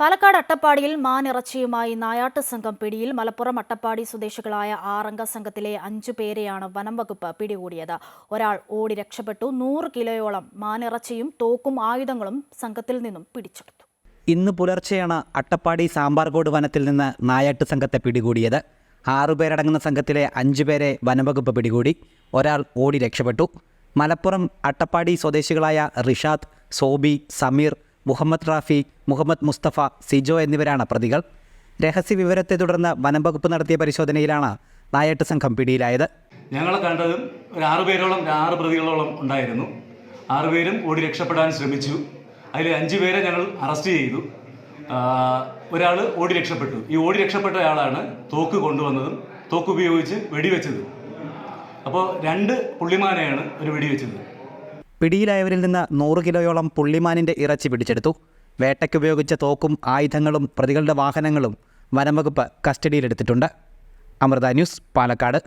പാലക്കാട് അട്ടപ്പാടിയിൽ മാനിറച്ചിയുമായി നായാട്ട് സംഘം പിടിയിൽ മലപ്പുറം അട്ടപ്പാടി സ്വദേശികളായ ആറംഗ സംഘത്തിലെ അഞ്ചു പേരെയാണ് വനം വകുപ്പ് പിടികൂടിയത്. ഒരാൾ ഓടി രക്ഷപ്പെട്ടു. നൂറ് കിലോയോളം മാനിറച്ചിയും തോക്കും ആയുധങ്ങളും സംഘത്തിൽ നിന്നും പിടിച്ചെടുത്തു. ഇന്ന് പുലർച്ചെയാണ് അട്ടപ്പാടി സാമ്പാർകോട് വനത്തിൽ നിന്ന് നായാട്ട് സംഘത്തെ പിടികൂടിയത്. ആറുപേരടങ്ങുന്ന സംഘത്തിലെ അഞ്ചുപേരെ വനംവകുപ്പ് പിടികൂടി. ഒരാൾ ഓടി രക്ഷപ്പെട്ടു. മലപ്പുറം അട്ടപ്പാടി സ്വദേശികളായ റിഷാദ് സോബി സമീർ മുഹമ്മദ് റാഫി മുഹമ്മദ് മുസ്തഫ സിജോ എന്നിവരാണ് പ്രതികൾ. രഹസ്യ വിവരത്തെ തുടർന്ന് വനംവകുപ്പ് നടത്തിയ പരിശോധനയിലാണ് നായട്ട് സംഘം പിടിയിലായത്. ഞങ്ങൾ കണ്ടതും ഒരു ആറ് പേരോളം ആറ് പ്രതികളോളം ഉണ്ടായിരുന്നു. ആറുപേരും ഓടി രക്ഷപ്പെടാൻ ശ്രമിച്ചു. അതിൽ അഞ്ചു പേരെ ഞങ്ങൾ അറസ്റ്റ് ചെയ്തു. ഒരാൾ ഓടി രക്ഷപ്പെട്ടു. ഈ ഓടി രക്ഷപ്പെട്ട ആളാണ് തോക്ക് കൊണ്ടുവന്നതും തോക്ക് ഉപയോഗിച്ച് വെടിവെച്ചത്. അപ്പോൾ രണ്ട് പുള്ളിമാനെയാണ് ഒരു വെടിവെച്ചത്. പിടിയിലായവരിൽ നിന്ന് നൂറ് കിലോയോളം പുള്ളിമാനിന്റെ ഇറച്ചി പിടിച്ചെടുത്തു. വേട്ടയ്ക്കുപയോഗിച്ച തോക്കും ആയുധങ്ങളും പ്രതികളുടെ വാഹനങ്ങളും വനംവകുപ്പ് കസ്റ്റഡിയിലെടുത്തിട്ടുണ്ട്. അമൃത ന്യൂസ് പാലക്കാട്.